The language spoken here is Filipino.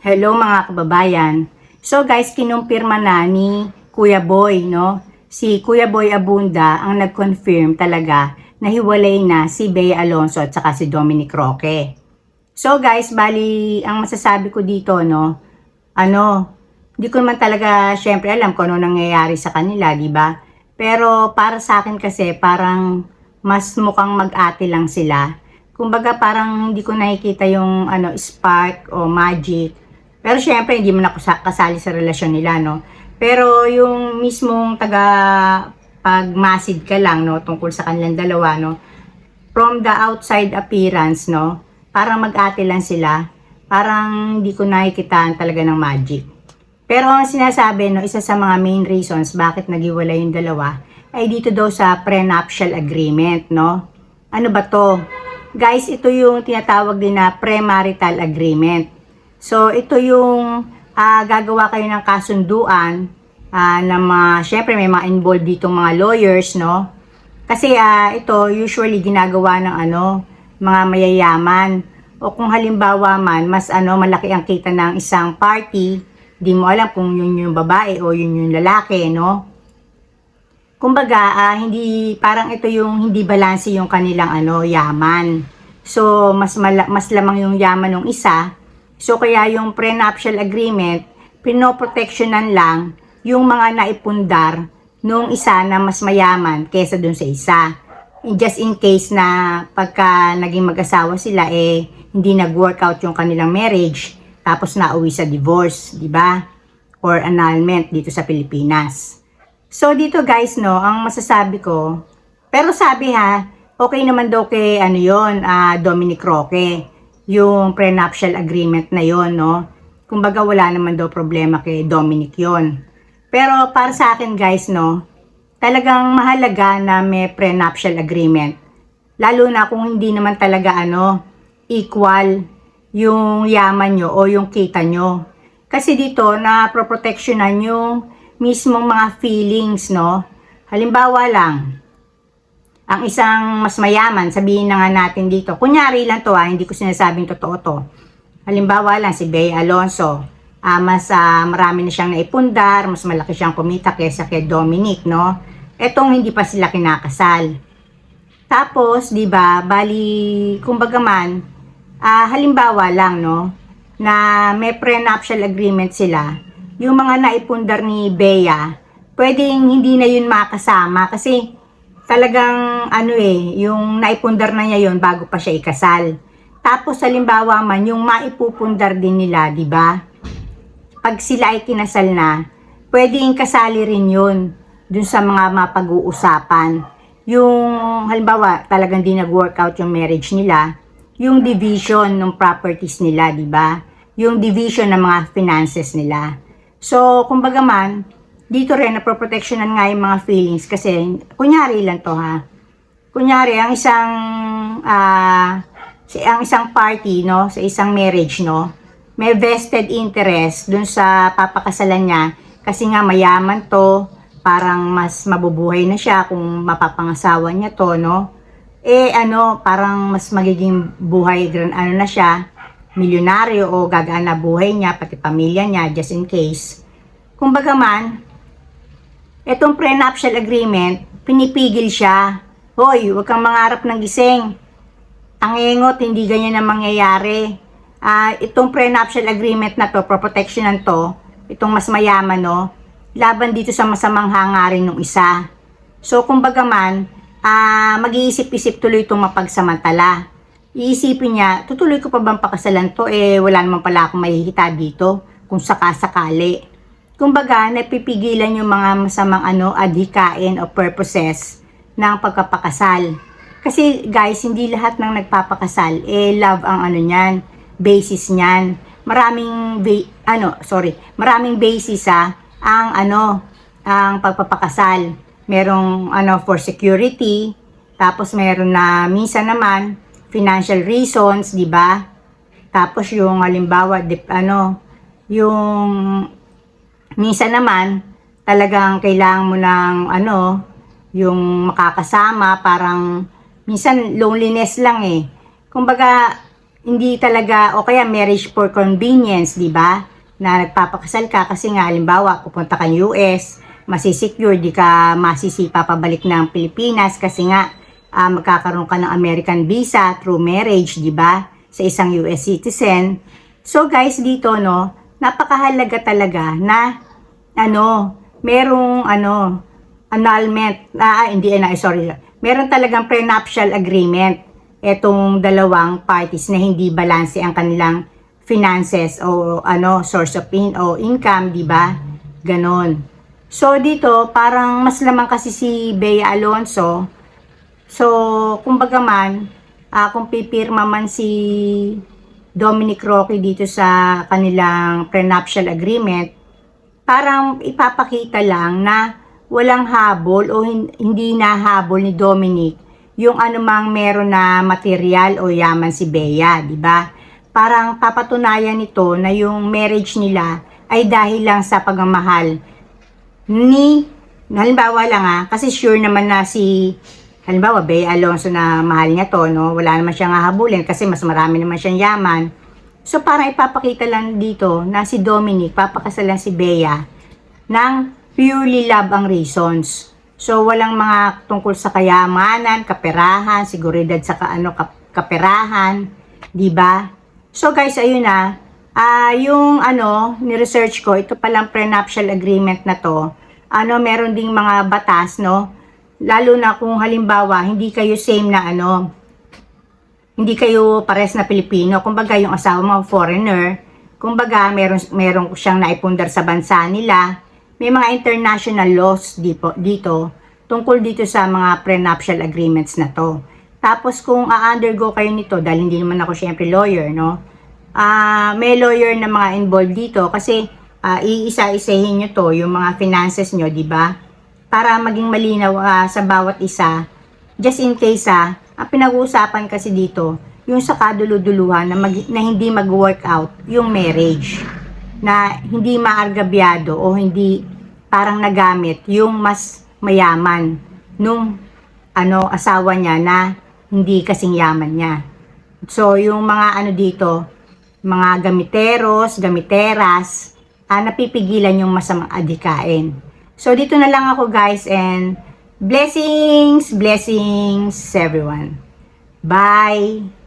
Hello mga kababayan. So guys, kinumpirma na ni Kuya Boy, no? Si Kuya Boy Abunda ang nag-confirm talaga na hiwalay na si Bea Alonso at saka si Dominic Roque. So guys, bali, ang masasabi ko dito, no? Ano, hindi ko naman talaga syempre alam kung ano nangyayari sa kanila, di ba? Pero para sa akin kasi parang mas mukhang mag-ate lang sila. Kumbaga parang hindi ko nakikita yung ano spark o magic. Pero syempre hindi mo na kasali sa relasyon nila, no? Pero yung mismong taga pagmasid ka lang, no, tungkol sa kanilang dalawa, no? From the outside appearance, no? Parang mag-ate lang sila. Parang hindi ko nakikita talaga ng magic. Pero ang sinasabi, no, isa sa mga main reasons bakit naghiwalay yung dalawa ay dito daw sa prenuptial agreement, no? Ano ba to? Guys, ito yung tinatawag din na premarital agreement. So, ito yung ah, gagawa kayo ng kasunduan ah, na mga, syempre may mga involved dito mga lawyers, no? Kasi ah, ito usually ginagawa ng ano, mga mayayaman. O kung halimbawa man, mas ano, malaki ang kita ng isang party, di mo alam kung yun yung babae o yun yung lalaki, no? Kumbaga, ah, hindi parang ito yung hindi balanse yung kanilang ano, yaman. So, mas mala, mas lamang yung yaman ng isa. So, kaya yung prenuptial agreement, pinoprotectionan lang yung mga naipundar nung isa na mas mayaman kesa dun sa isa. Just in case na pagka naging mag-asawa sila, eh, hindi nag-workout yung kanilang marriage, tapos nauwi sa divorce, di ba? Or annulment dito sa Pilipinas. So dito guys no, ang masasabi ko, pero sabi ha, okay naman daw kay ano yon, ah, Dominic Roque, yung prenuptial agreement na yon no. Kumbaga wala naman daw problema kay Dominic yon. Pero para sa akin guys no, talagang mahalaga na may prenuptial agreement. Lalo na kung hindi naman talaga ano, equal yung yaman nyo o yung kita nyo. Kasi dito na proprotectionan yung mismong mga feelings, no? Halimbawa lang, ang isang mas mayaman, sabihin na nga natin dito, kunyari lang to ha, hindi ko sinasabing totoo to. Halimbawa lang si Bea Alonso, ah, mas ah, marami na siyang naipundar, mas malaki siyang kumita kaysa kay Dominic, no? Etong hindi pa sila kinakasal. Tapos, 'di ba, bali kumbaga man, ah, halimbawa lang no, na may prenuptial agreement sila. Yung mga naipundar ni Bea, pwedeng hindi na yun makasama kasi talagang ano eh, yung naipundar na niya yun bago pa siya ikasal. Tapos halimbawa man, yung maipupundar din nila, 'di ba? Pag sila ay kinasal na, pwedeng kasali rin yun dun sa mga mapag-uusapan. Yung halimbawa, talagang di nag-workout yung marriage nila, yung division ng properties nila, di ba? Yung division ng mga finances nila. So, kumbaga man, dito rin naproprotectionan nga yung mga feelings kasi, kunyari lang to ha. Kunyari, ang isang, ah, si ang isang party, no, sa isang marriage, no, may vested interest dun sa papakasalan niya kasi nga mayaman to, parang mas mabubuhay na siya kung mapapangasawa niya to, no? Eh ano, parang mas magiging buhay, gran- ano na siya, milyonaryo o gagaan buhay niya, pati pamilya niya, just in case. Kumbaga man, etong prenuptial agreement, pinipigil siya. Hoy, huwag kang mangarap ng gising. Tangengot, hindi ganyan ang mangyayari. Ah, itong prenuptial agreement na to, protectionan to, itong mas mayaman, no, laban dito sa masamang hangarin ng isa. So, kumbaga man, ah, mag-iisip-isip tuloy itong mapagsamantala. Iisipin niya, tutuloy ko pa bang pakasalan to? Eh, wala naman pala akong mahihita dito kung sakasakali. Kumbaga, napipigilan yung mga masamang ano, adhikain o purposes ng pagkapakasal. Kasi guys, hindi lahat ng nagpapakasal, eh love ang ano niyan, basis niyan. Maraming, ba- ano, sorry, maraming basis ha, ang ano, ang pagpapakasal. Merong ano, for security, tapos meron na minsan naman, financial reasons, di ba? Tapos yung halimbawa, dip, ano, yung minsan naman, talagang kailangan mo ng ano, yung makakasama, parang minsan loneliness lang eh. Kumbaga, hindi talaga, o kaya marriage for convenience, di ba? Na nagpapakasal ka kasi nga, halimbawa, pupunta ka US, masisecure, di ka masisipa pabalik ng Pilipinas kasi nga, ah, magkakaroon ka ng American visa through marriage, di ba? Sa isang US citizen. So guys, dito, no, napakahalaga talaga na, ano, merong, ano, annulment, ah, hindi, na, sorry, meron talagang prenuptial agreement etong dalawang parties na hindi balanse ang kanilang finances o ano source of in o income, di ba? Ganon. So dito parang mas lamang kasi si Bea Alonso. So kumbaga man ah, kung pipirma man si Dominic Roque dito sa kanilang prenuptial agreement, parang ipapakita lang na walang habol o hin- hindi nahabol ni Dominic yung anumang meron na material o yaman si Bea, di ba? Parang papatunayan nito na yung marriage nila ay dahil lang sa pagmamahal ni, halimbawa lang ha, kasi sure naman na si, halimbawa, Bea Alonso na mahal niya to, no? Wala naman siyang hahabulin kasi mas marami naman siyang yaman. So, parang ipapakita lang dito na si Dominic, papakasalan si Bea ng purely love ang reasons. So, walang mga tungkol sa kayamanan, kaperahan, seguridad sa ka, ano, kap- kaperahan, di ba? So, guys, ayun na. Ah, yung ano, ni-research ko, ito palang prenuptial agreement na to. Ano, meron ding mga batas, no? Lalo na kung halimbawa, hindi kayo same na ano, hindi kayo pares na Pilipino. Kumbaga, yung asawa mo foreigner. Kumbaga, meron, meron siyang naipundar sa bansa nila. May mga international laws dito, dito tungkol dito sa mga prenuptial agreements na to. Tapos kung a-undergo kayo nito, dahil hindi naman ako syempre lawyer, no? Ah, may lawyer na mga involved dito kasi ah, iisa-isahin nyo to, yung mga finances nyo, di ba? Para maging malinaw ah, sa bawat isa. Just in case ah, ang pinag-uusapan kasi dito, yung sa kaduluduluhan na, mag, na hindi mag-work out yung marriage. Na hindi maargabyado o hindi parang nagamit yung mas mayaman nung ano asawa niya na hindi kasing yaman niya. So yung mga ano dito, mga gamiteros, gamiteras, ah, napipigilan yung masamang adikain. So dito na lang ako guys and blessings, blessings everyone. Bye!